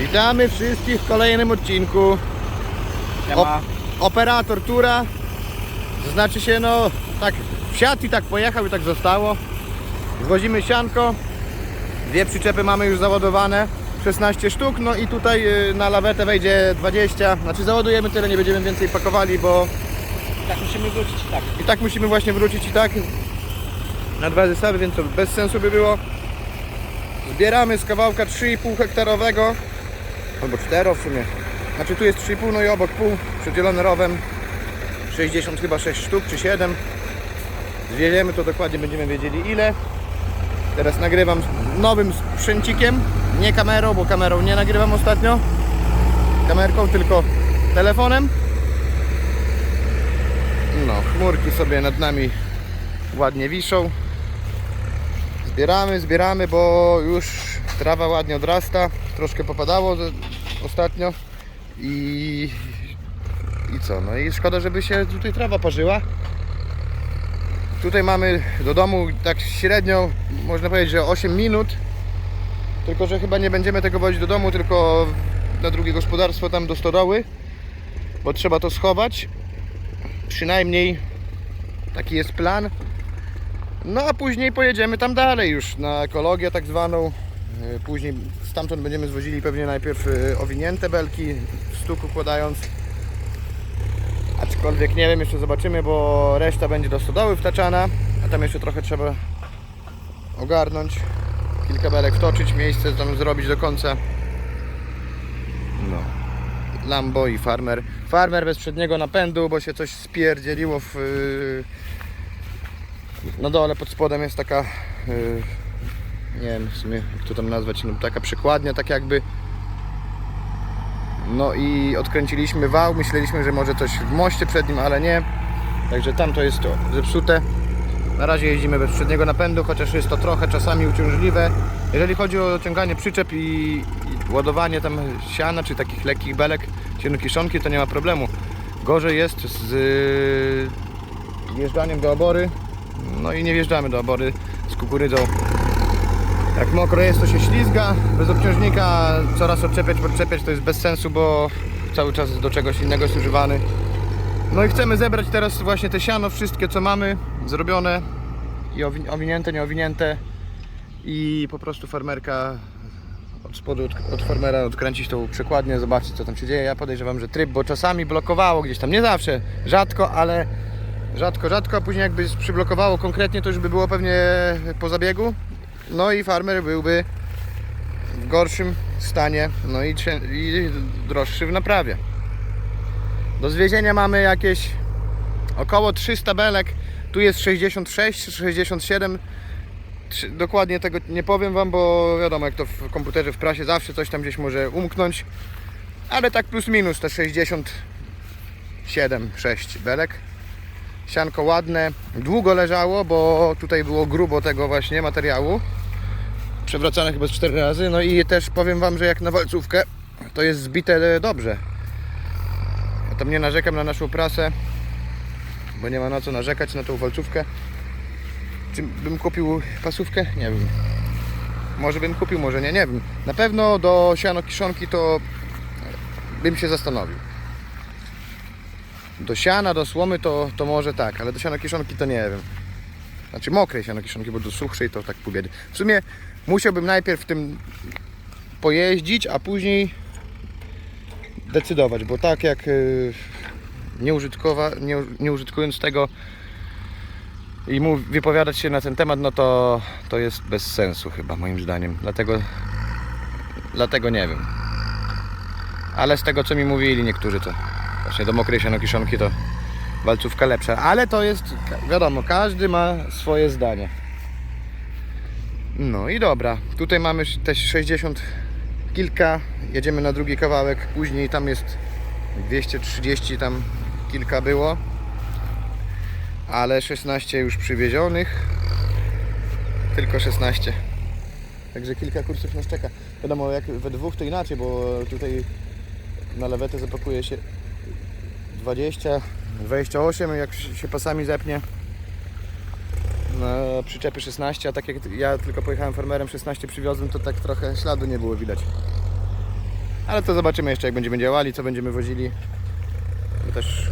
Witamy wszystkich w kolejnym odcinku. Siema. Operator tura. Znaczy się no tak wsiadł i tak pojechał i tak zostało. Zwozimy sianko. Dwie przyczepy mamy już załadowane. 16 sztuk, no i tutaj y, na lawetę wejdzie 20. Znaczy załadujemy tyle, nie będziemy więcej pakowali, bo Tak musimy wrócić, tak. i tak musimy właśnie wrócić i tak na dwa zestawy, więc to bez sensu by było. Zbieramy z kawałka 3,5 hektarowego, albo 4 w sumie. Znaczy tu jest 3,5, no i obok pół, przedzielony rowem. 60 chyba 6 sztuk czy 7. Zwieziemy to dokładnie, będziemy wiedzieli ile. Teraz nagrywam nowym sprzęcikiem, nie kamerą, bo kamerą nie nagrywam ostatnio. Kamerką, tylko telefonem. No, chmurki sobie nad nami ładnie wiszą. Zbieramy, zbieramy, bo już trawa ładnie odrasta. Troszkę popadało ostatnio. I, I co? No i szkoda, żeby się tutaj trawa parzyła. Tutaj mamy do domu tak średnio, można powiedzieć, że 8 minut. Tylko, że chyba nie będziemy tego wozić do domu, tylko na drugie gospodarstwo tam do stodoły. Bo trzeba to schować. Przynajmniej taki jest plan. No a później pojedziemy tam dalej już na ekologię tak zwaną. Yy, Później stamtąd będziemy zwozili pewnie najpierw yy, owinięte belki w stuku kładając. Aczkolwiek nie wiem, jeszcze zobaczymy, bo reszta będzie do stodoły wtaczana, a tam jeszcze trochę trzeba ogarnąć. Kilka belek wtoczyć, miejsce tam zrobić do końca. No. Lambo i farmer. Farmer bez przedniego napędu, bo się coś spierdzieliło w... Yy... Na dole pod spodem jest taka... Yy... Nie wiem w sumie jak to tam nazwać, no, taka przykładnia, tak jakby. No i odkręciliśmy wał, myśleliśmy, że może coś w moście przed nim, ale nie. Także tam to jest to zepsute. Na razie jeździmy bez przedniego napędu, chociaż jest to trochę czasami uciążliwe. Jeżeli chodzi o ciąganie przyczep i, i ładowanie tam siana, czy takich lekkich belek, cienkie kiszonki, to nie ma problemu. Gorzej jest z y, wjeżdżaniem do obory. No i nie wjeżdżamy do obory z kukurydzą. Jak mokro jest, to się ślizga. Bez obciążnika coraz odczepiać, podczepiać to jest bez sensu, bo cały czas do czegoś innego jest używany. No i chcemy zebrać teraz właśnie te siano, wszystkie co mamy zrobione i owi- owinięte, nieowinięte i po prostu farmerka od spodu, od, od farmera odkręcić tą przekładnię, zobaczyć co tam się dzieje. Ja podejrzewam, że tryb, bo czasami blokowało gdzieś tam, nie zawsze, rzadko, ale rzadko, rzadko, a później jakby przyblokowało konkretnie, to już by było pewnie po zabiegu. No i farmer byłby w gorszym stanie, no i, i droższy w naprawie. Do zwiezienia mamy jakieś około 300 belek. Tu jest 66, 67. Trzy- Dokładnie tego nie powiem Wam, bo wiadomo, jak to w komputerze, w prasie zawsze coś tam gdzieś może umknąć. Ale tak plus minus te 67, 6 belek. Sianko ładne, długo leżało, bo tutaj było grubo tego właśnie materiału. Przewracane chyba 4 razy. No i też powiem Wam, że jak na walcówkę to jest zbite dobrze. Ja tam nie narzekam na naszą prasę, bo nie ma na co narzekać na tą walcówkę. Czy bym kupił pasówkę? Nie wiem. Może bym kupił, może nie, nie wiem. Na pewno do siano kiszonki to bym się zastanowił. Do siana, do słomy to, to może tak, ale do siano kiszonki to nie wiem. Znaczy mokrej siano kiszonki, bo do suchszej to tak pół biedy. W sumie musiałbym najpierw tym pojeździć, a później decydować, bo tak jak yy, nie, nie, nie użytkując tego i mu wypowiadać się na ten temat, no to, to jest bez sensu chyba moim zdaniem. Dlatego, dlatego nie wiem. Ale z tego co mi mówili niektórzy, to właśnie do mokrej sianokiszonki to walcówka lepsza. Ale to jest, wiadomo, każdy ma swoje zdanie. No i dobra, tutaj mamy też 60 kilka, jedziemy na drugi kawałek, później tam jest 230 tam kilka było, ale 16 już przywiezionych, tylko 16. Także kilka kursów nas czeka. Wiadomo, jak we dwóch to inaczej, bo tutaj na lewetę zapakuje się 20, 28, jak się pasami zepnie. Na przyczepy 16, a tak jak ja tylko pojechałem farmerem 16 przywiozłem, to tak trochę śladu nie było widać. Ale to zobaczymy jeszcze jak będziemy działali, co będziemy wozili. Bo też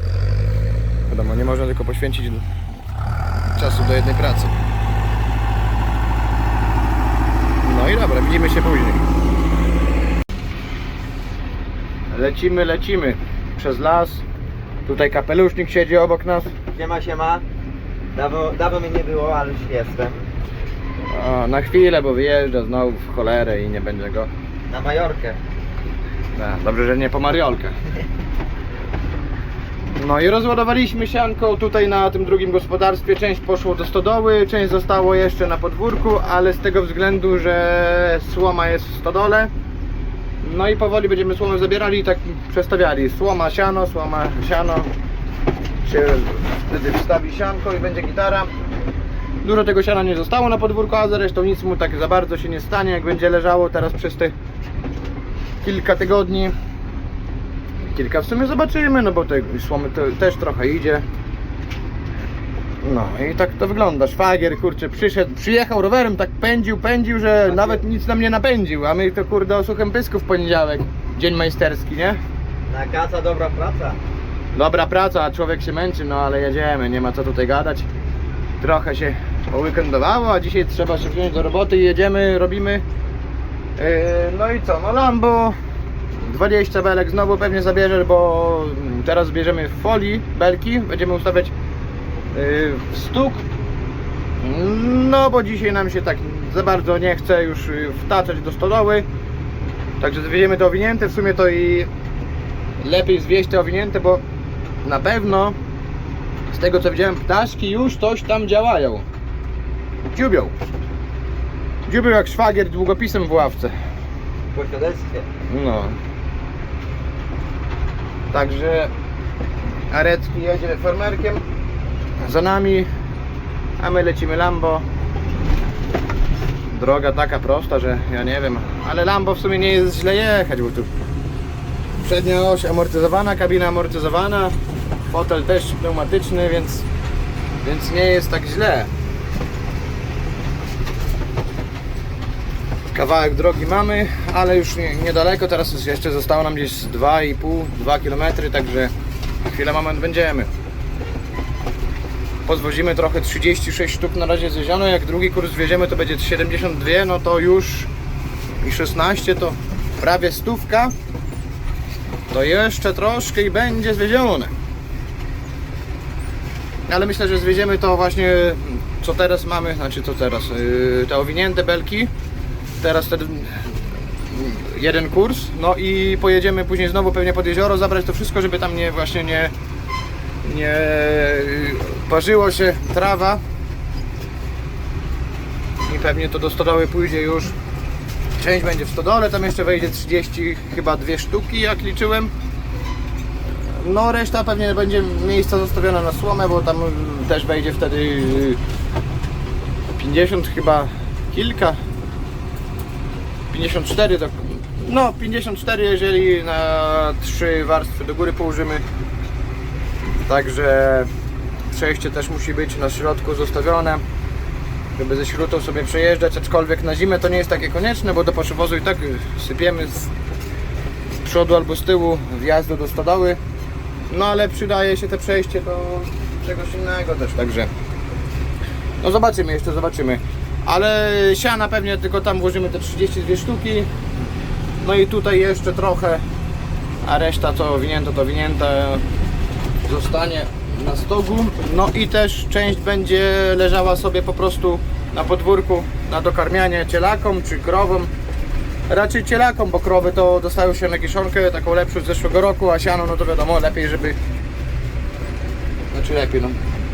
wiadomo, nie można tylko poświęcić czasu do jednej pracy. No i dobra, widzimy się później. Lecimy, lecimy przez las. Tutaj kapelusznik siedzi obok nas. Siema, siema. Dawno, dawno mnie nie było, ale już jestem. O, na chwilę, bo wyjeżdża znowu w cholerę i nie będzie go. Na Majorkę. A, dobrze, że nie po Mariolkę. No i rozładowaliśmy sianko tutaj na tym drugim gospodarstwie. Część poszło do stodoły, część zostało jeszcze na podwórku, ale z tego względu, że słoma jest w stodole. No i powoli będziemy słomę zabierali i tak przestawiali. Słoma, siano, słoma, siano. Się wtedy wstawi sianko i będzie gitara. Dużo tego siana nie zostało na podwórku, a zresztą nic mu tak za bardzo się nie stanie, jak będzie leżało teraz przez te kilka tygodni. Kilka w sumie zobaczymy, no bo te słomy też trochę idzie. No i tak to wygląda. Szwagier, kurczę, przyszedł, przyjechał rowerem, tak pędził, pędził, że nawet nic nam nie napędził, a my to kurde o suchym pysku w poniedziałek. Dzień majsterski, nie? Na kaca dobra praca. Dobra praca, a człowiek się męczy, no ale jedziemy, nie ma co tutaj gadać. Trochę się poweekendowało, a dzisiaj trzeba się wziąć do roboty i jedziemy, robimy. Yy, no i co, no Lambo 20 belek znowu pewnie zabierzesz, bo teraz bierzemy w folii belki, będziemy ustawiać w stuk. No bo dzisiaj nam się tak za bardzo nie chce już yy, wtaczać do stodoły. Także zwieziemy to owinięte, w sumie to i lepiej zwieść te owinięte, bo na pewno z tego co widziałem ptaszki już coś tam działają. Dziubią. Dziubią jak szwagier długopisem w ławce. Po świadectwie. No. Także Arecki jedzie farmerkiem za nami, a my lecimy Lambo. Droga taka prosta, że ja nie wiem, ale Lambo w sumie nie jest źle jechać, bo tu przednia oś amortyzowana, kabina amortyzowana, fotel też pneumatyczny, więc, więc nie jest tak źle. Kawałek drogi mamy, ale już nie, niedaleko, teraz jeszcze zostało nam gdzieś 2,5-2 km, także chwilę moment będziemy. Podwozimy trochę 36 sztuk na razie zjeżdżano, jak drugi kurs wieziemy to będzie 72, no to już i 16 to prawie stówka, to jeszcze troszkę i będzie zwiezione. Ale myślę, że zwieziemy to właśnie co teraz mamy, znaczy co teraz, yy, te owinięte belki, teraz ten jeden kurs, no i pojedziemy później znowu pewnie pod jezioro, zabrać to wszystko, żeby tam nie właśnie nie nie parzyło się trawa. I pewnie to do stodoły pójdzie już. Część będzie w stodole, tam jeszcze wejdzie 30 chyba dwie sztuki jak liczyłem. No reszta pewnie będzie miejsca zostawiona na słomę, bo tam też wejdzie wtedy 50 chyba kilka. 54 to, no 54 jeżeli na trzy warstwy do góry położymy. Także przejście też musi być na środku zostawione żeby ze śrutą sobie przejeżdżać aczkolwiek na zimę to nie jest takie konieczne bo do poszywozu i tak sypiemy z, przodu albo z tyłu wjazdu do stodoły. No ale przydaje się te przejście do czegoś innego też także. No zobaczymy jeszcze zobaczymy. Ale siana pewnie tylko tam włożymy te 32 sztuki. No i tutaj jeszcze trochę a reszta co winięto to winięte zostanie na stogu no i też część będzie leżała sobie po prostu na podwórku na dokarmianie cielakom czy krowom raczej cielakom, bo krowy to dostają się na kiszonkę taką lepszą z zeszłego roku, a siano no to wiadomo lepiej żeby znaczy lepiej no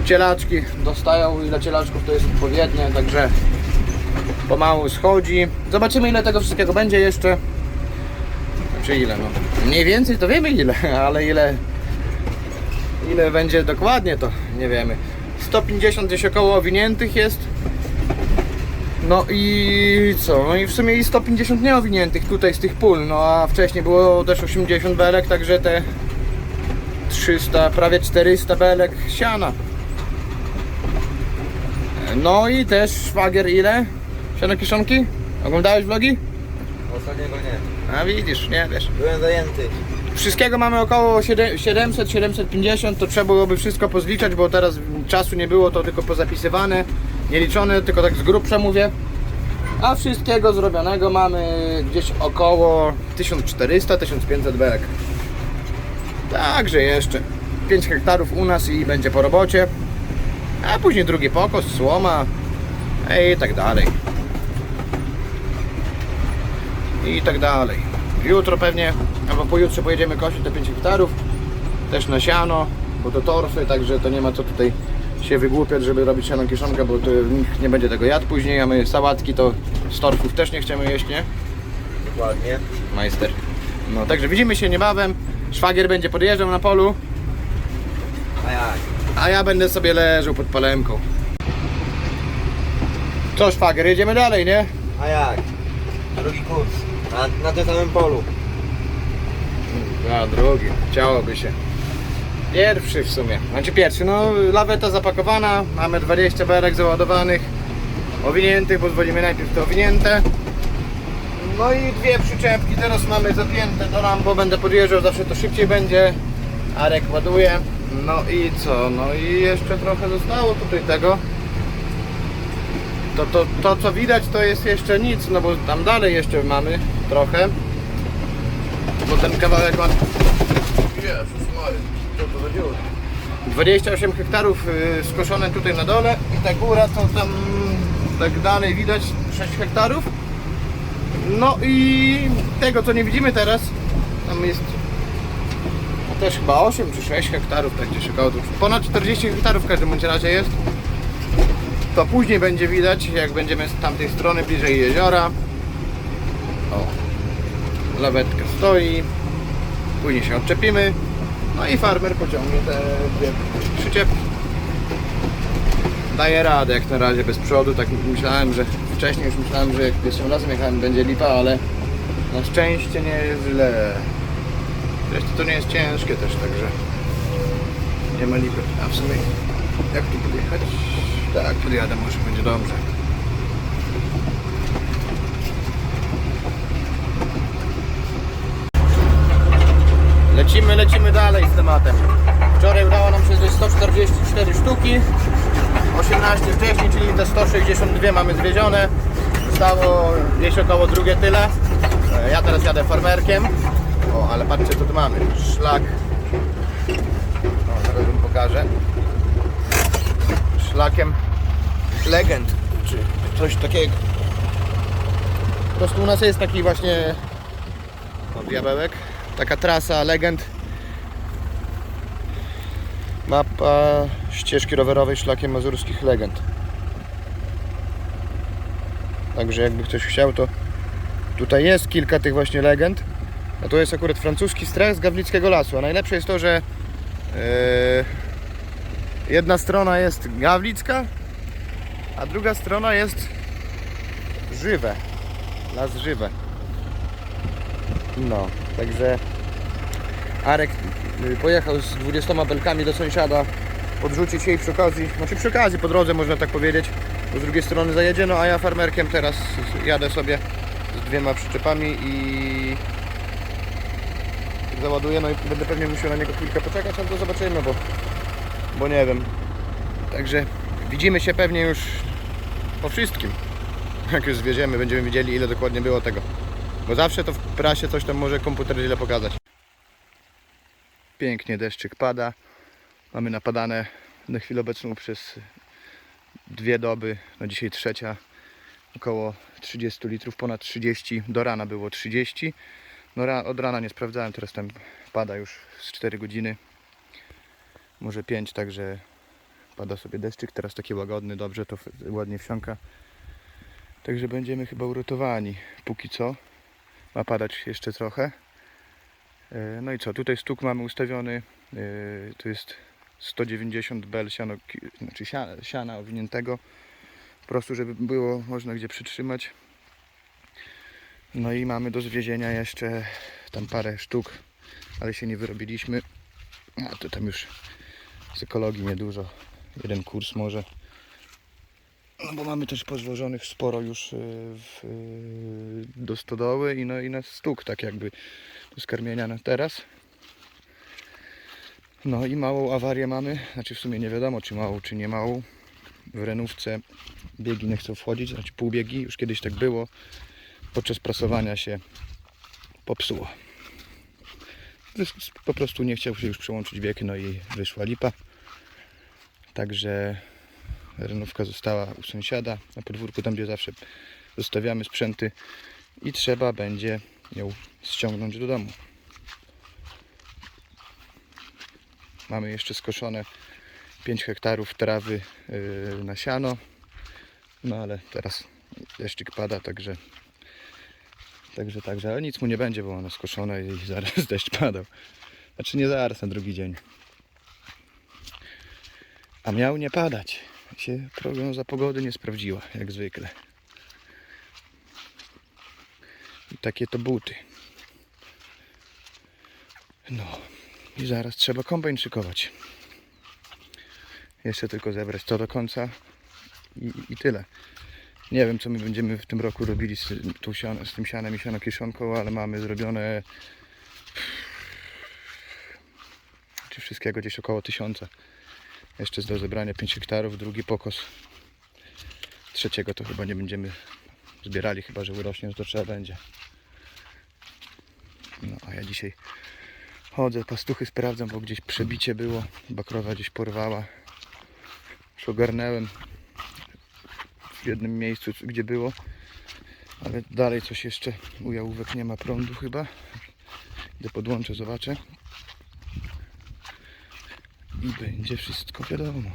cielaczki dostają ile cielaczków to jest odpowiednie, także pomału schodzi. Zobaczymy ile tego wszystkiego będzie jeszcze. Znaczy ile no. Mniej więcej to wiemy ile, ale ile ile będzie dokładnie to nie wiemy. 150 gdzieś około owiniętych jest. No i co? No i w sumie i 150 nieowiniętych tutaj z tych pól, no a wcześniej było też 80 belek, także te 300, prawie 400 belek siana. No i też szwagier ile? Siano kiszonki? Oglądałeś vlogi? Ostatniego nie. A widzisz, nie wiesz. Byłem zajęty. Wszystkiego mamy około 700-750, to trzeba byłoby wszystko pozliczać, bo teraz czasu nie było, to tylko pozapisywane, nieliczone, tylko tak z grubsza mówię. A wszystkiego zrobionego mamy gdzieś około 1400-1500 belek. Także jeszcze 5 hektarów u nas i będzie po robocie. A później drugi pokos, słoma i tak dalej. I tak dalej. Jutro pewnie, albo pojutrze pojedziemy kosić te 5 hektarów. Też na siano, bo to torfy, także to nie ma co tutaj się wygłupiać, żeby robić siano kiszonkę, bo to nikt nie będzie tego jadł później, a my sałatki to z torfów też nie chcemy jeść, nie? Dokładnie. Majster. No także widzimy się niebawem. Szwagier będzie podjeżdżał na polu, A jak? a ja będę sobie leżał pod palemką. Co szwagier, jedziemy dalej, nie? A jak? Drugi kurs. Na, na tym samym polu. A drugi, chciałoby się. Pierwszy w sumie, znaczy pierwszy, no laweta zapakowana, mamy 20 berek załadowanych, owiniętych, bo najpierw te owinięte. No i dwie przyczepki teraz mamy zapięte do ram, bo będę podjeżdżał, zawsze to szybciej będzie. Arek ładuje. No i co, no i jeszcze trochę zostało tutaj tego. To, to, to co widać to jest jeszcze nic, no bo tam dalej jeszcze mamy trochę. Bo ten kawałek ma... Jezus Maria, co to za dziura? 28 hektarów y, skoszone tutaj na dole i ta góra to tam tak dalej widać 6 hektarów. No i tego co nie widzimy teraz, tam jest no też chyba 8 czy 6 hektarów, tak gdzieś około tu. Ponad 40 hektarów w każdym bądź razie jest. To później będzie widać, jak będziemy z tamtej strony bliżej jeziora. O, lawetka stoi, później się odczepimy, no i farmer pociągnie te dwie przyczepki. Daje radę jak na razie bez przodu, tak myślałem, że wcześniej już myślałem, że jak pierwszym razem jechałem będzie lipa, ale na szczęście nie jest źle. Zresztą to nie jest ciężkie też, także nie ma lipy. A w sumie jak tu podjechać? Tak, podjadę, może będzie dobrze. Lecimy, lecimy dalej z tematem. Wczoraj udało nam się zjeść 144 sztuki, 18 wcześniej, czyli te 162 mamy zwiezione. Zostało gdzieś około drugie tyle. E, Ja teraz jadę farmerkiem. O, ale patrzcie co tu mamy. Szlak. O, zaraz wam pokażę. Szlakiem legend, czy coś takiego. Po prostu u nas jest taki właśnie o, diabełek. Taka trasa legend. Mapa ścieżki rowerowej szlakiem mazurskich legend. Także jakby ktoś chciał, to tutaj jest kilka tych właśnie legend. A to jest akurat francuski stres z Gawlickiego Lasu. A najlepsze jest to, że e, jedna strona jest Gawlicka, a druga strona jest żywe. Las żywe. No, także Arek y, pojechał z 20 belkami do sąsiada podrzucić jej przy okazji, znaczy przy okazji, po drodze można tak powiedzieć, bo z drugiej strony zajedzie, no a ja farmerkiem teraz jadę sobie z dwiema przyczepami i załaduję, no i będę pewnie musiał na niego chwilkę poczekać, ale to zobaczymy, bo, bo nie wiem. Także widzimy się pewnie już po wszystkim. Jak już zwieziemy, będziemy widzieli ile dokładnie było tego. Bo zawsze to w prasie coś tam może komputer źle pokazać. Pięknie deszczyk pada. Mamy napadane na chwilę obecną przez dwie doby, no dzisiaj trzecia, około 30 litrów, ponad 30, do rana było 30. No ra, od rana nie sprawdzałem, teraz tam pada już z 4 godziny, może 5, także pada sobie deszczyk, teraz taki łagodny, dobrze to ładnie wsiąka. Także będziemy chyba uratowani póki co. Ma padać jeszcze trochę. E, No i co, tutaj stuk mamy ustawiony, e, to jest 190 bel siano, znaczy siana, siana owiniętego, po prostu żeby było można gdzie przytrzymać. No i mamy do zwiezienia jeszcze tam parę sztuk, ale się nie wyrobiliśmy. A to tam już z ekologii niedużo, jeden kurs może. No bo mamy też pozwożonych sporo już y, w, y, do stodoły i, no, i na stuk, tak jakby do skarmienia na teraz. No i małą awarię mamy, znaczy w sumie nie wiadomo czy małą, czy nie małą. W renówce biegi nie chcą wchodzić, znaczy półbiegi, już kiedyś tak było. Podczas prasowania się popsuło. Po prostu nie chciał się już przełączyć bieg, no i wyszła lipa. Także renówka została u sąsiada na podwórku, tam gdzie zawsze zostawiamy sprzęty i trzeba będzie ją ściągnąć do domu. Mamy jeszcze skoszone 5 hektarów trawy yy, na siano, no ale teraz deszczyk pada, także także, także, ale nic mu nie będzie, bo ono skoszone i zaraz deszcz padał. Znaczy nie zaraz, na drugi dzień. A miał nie padać. Się prognoza pogody nie sprawdziła, jak zwykle. I takie to buty. No i zaraz trzeba kombajn szykować. Jeszcze tylko zebrać to do końca i, i tyle. Nie wiem, co my będziemy w tym roku robili z, sian- z tym sianem i sianokiszonką, ale mamy zrobione czy wszystkiego gdzieś około tysiąca. Jeszcze do zebrania 5 hektarów, drugi pokos. Trzeciego to chyba nie będziemy zbierali, chyba że urośnie, no to trzeba będzie. No a ja dzisiaj chodzę, pastuchy sprawdzam, bo gdzieś przebicie było, chyba krowa gdzieś porwała. Już ogarnęłem w jednym miejscu, gdzie było, ale dalej coś jeszcze, u jałówek nie ma prądu chyba. Idę podłączę, zobaczę. I będzie wszystko wiadomo.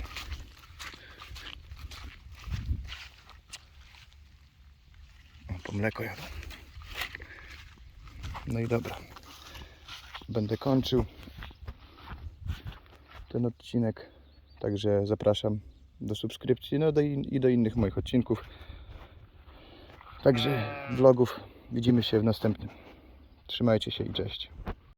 O, po mleko jadą. No i dobra. Będę kończył ten odcinek. Także zapraszam do subskrypcji no do in, i do innych moich odcinków. Także vlogów. Widzimy się w następnym. Trzymajcie się i cześć.